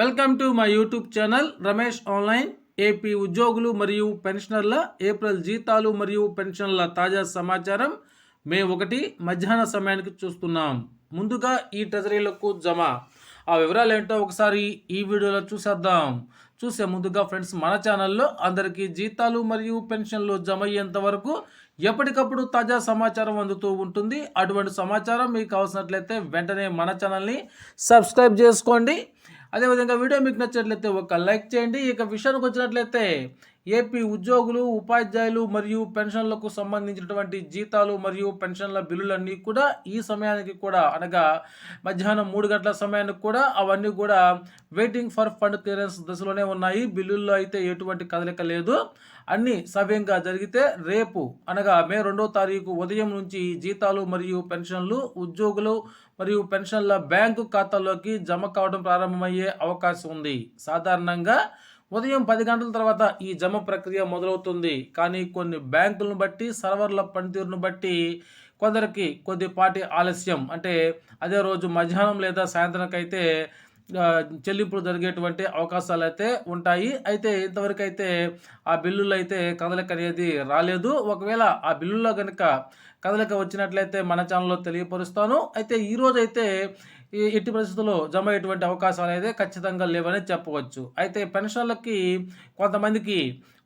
Welcome to my YouTube channel Ramesh online. AP ఉద్యోగులు మరియు పెన్షనర్ల April జీతాలు మరియు పెన్షన్ల తాజా సమాచారం మే ఒకటి మధ్యాహ్న సమయానికి చూస్తున్నాం. ముందుగా ఈ ట్రెజరీలకు జమ. ఆ వివరాలు ఏంటో ఒకసారి ఈ వీడియోలో చూసేద్దాం. చూసే ముందుగా ఫ్రెండ్స్ మన ఛానల్లో అందరికీ జీతాలు మరియు పెన్షన్లు జమ అయ్యేంత వరకు ఎప్పటికప్పుడు తాజా సమాచారం అందుతూ ఉంటుంది. అటువంటి సమాచారం మీకు కావాల్సినట్లయితే వెంటనే మన ఛానల్ని సబ్స్క్రైబ్ చేసుకోండి. అదేవిధంగా వీడియో మీకు నచ్చినట్లయితే ఒక లైక్ చేయండి. ఇక విషయానికి వచ్చినట్లయితే ఏపీ ఉద్యోగులు ఉపాధ్యాయులు మరియు పెన్షన్లకు సంబంధించినటువంటి జీతాలు మరియు పెన్షన్ల బిల్లులన్నీ కూడా ఈ సమయానికి కూడా అనగా మధ్యాహ్నం మూడు గంటల సమయానికి కూడా అవన్నీ కూడా వెయిటింగ్ ఫర్ ఫండ్ క్లియరెన్స్ దశలోనే ఉన్నాయి. బిల్లుల్లో అయితే ఎటువంటి కదలిక లేదు. అన్నీ సవ్యంగా జరిగితే రేపు అనగా మే రెండో తారీఖు ఉదయం నుంచి జీతాలు మరియు పెన్షన్లు ఉద్యోగులు మరియు పెన్షన్ల బ్యాంకు ఖాతాలోకి జమ కావడం ప్రారంభమయ్యే అవకాశం ఉంది. సాధారణంగా ఉదయం పది గంటల తర్వాత ఈ జమ ప్రక్రియ మొదలవుతుంది. కానీ కొన్ని బ్యాంకులను బట్టి సర్వర్ల పనితీరును బట్టి కొందరికి కొద్దిపాటి ఆలస్యం. అంటే అదే రోజు మధ్యాహ్నం లేదా సాయంత్రంకైతే చెల్లింపులు జరిగేటువంటి అవకాశాలు అయితే ఉంటాయి. అయితే ఇంతవరకు అయితే ఆ బిల్లులు అయితే కదలిక అనేది రాలేదు. ఒకవేళ ఆ బిల్లులో కనుక కదలిక వచ్చినట్లయితే మన ఛానల్లో తెలియపరుస్తాను. అయితే ఈరోజైతే అయితే ఈ ఎట్టి పరిస్థితుల్లో జమ అయ్యేటువంటి అవకాశాలు అయితే ఖచ్చితంగా లేవని చెప్పవచ్చు. అయితే పెన్షన్లకి కొంతమందికి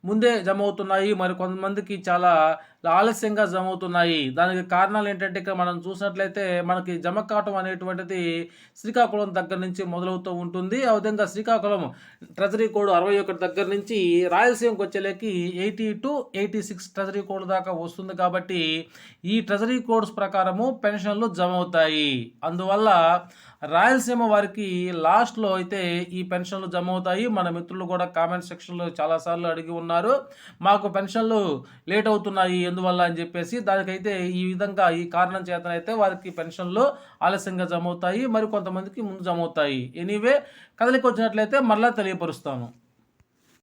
ముందే జమ అవుతున్నాయి మరి కొంతమందికి చాలా ఆలస్యంగా జమ అవుతున్నాయి. దానికి కారణాలు ఏంటంటే ఇక్కడ మనం చూసినట్లయితే మనకి జమ కావటం అనేటువంటిది శ్రీకాకుళం దగ్గర నుంచి మొదలవుతూ ఉంటుంది. ఆ విధంగా శ్రీకాకుళం ట్రెజరీ కోడ్ అరవై ఒకటి దగ్గర నుంచి రాయలసీమకు వచ్చేలేకి eighty two eighty six treasury code దాకా వస్తుంది కాబట్టి ఈ ట్రెజరీ కోడ్స్ ప్రకారము పెన్షన్లు జమ అవుతాయి అందువల్ల రాయలసీమ వారికి లాస్ట్లో అయితే ఈ పెన్షన్లు జమ అవుతాయి మన మిత్రులు కూడా కామెంట్ సెక్షన్లో చాలాసార్లు అడిగి ఉన్నారు. మాకు పెన్షన్లు లేట్ అవుతున్నాయి ఎందువల్ల అని చెప్పేసి దానికైతే ఈ విధంగా ఈ కారణం చేతనైతే వారికి పెన్షన్లు ఆలస్యంగా జమ అవుతాయి మరి కొంతమందికి ముందు జమ అవుతాయి ఎనీవే కదలికి వచ్చినట్లయితే మరలా తెలియపరుస్తాను